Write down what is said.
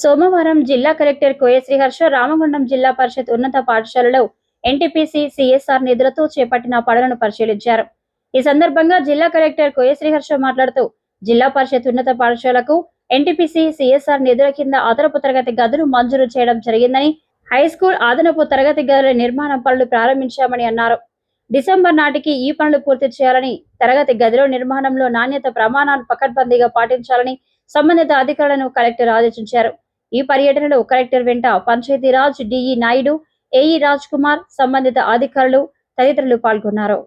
సోమవారం జిల్లా కలెక్టర్ కోయ శ్రీహర్ష రామగుండం జిల్లా పరిషత్ ఉన్నత పాఠశాలలో ఎన్టీపీసీ సిఎస్ఆర్ నిధులతో చేపట్టిన పనులను పరిశీలించారు. ఈ సందర్భంగా జిల్లా కలెక్టర్ కోయ శ్రీహర్ష మాట్లాడుతూ జిల్లా పరిషత్ ఉన్నత పాఠశాలకు ఎన్టీపీసీ సిఎస్ఆర్ నిధుల కింద అదనపు తరగతి గదులు మంజూరు చేయడం జరిగిందని హై స్కూల్ అదనపు తరగతి గదుల నిర్మాణం పనులు ప్రారంభించామని అన్నారు. డిసెంబర్ నాటికి ఈ పనులు పూర్తి చేయాలని తరగతి గదిలో నిర్మాణంలో నాణ్యత ప్రమాణాలు పకడ్బందీగా పాటించాలని సంబంధిత అధికారులను కలెక్టర్ ఆదేశించారు. ఈ పర్యటనలో కలెక్టర్ వెంట పంచాయతీరాజ్ డిఈ నాయుడు ఏఈ రాజ్ కుమార్ సంబంధిత అధికారులు తదితరులు పాల్గొన్నారు.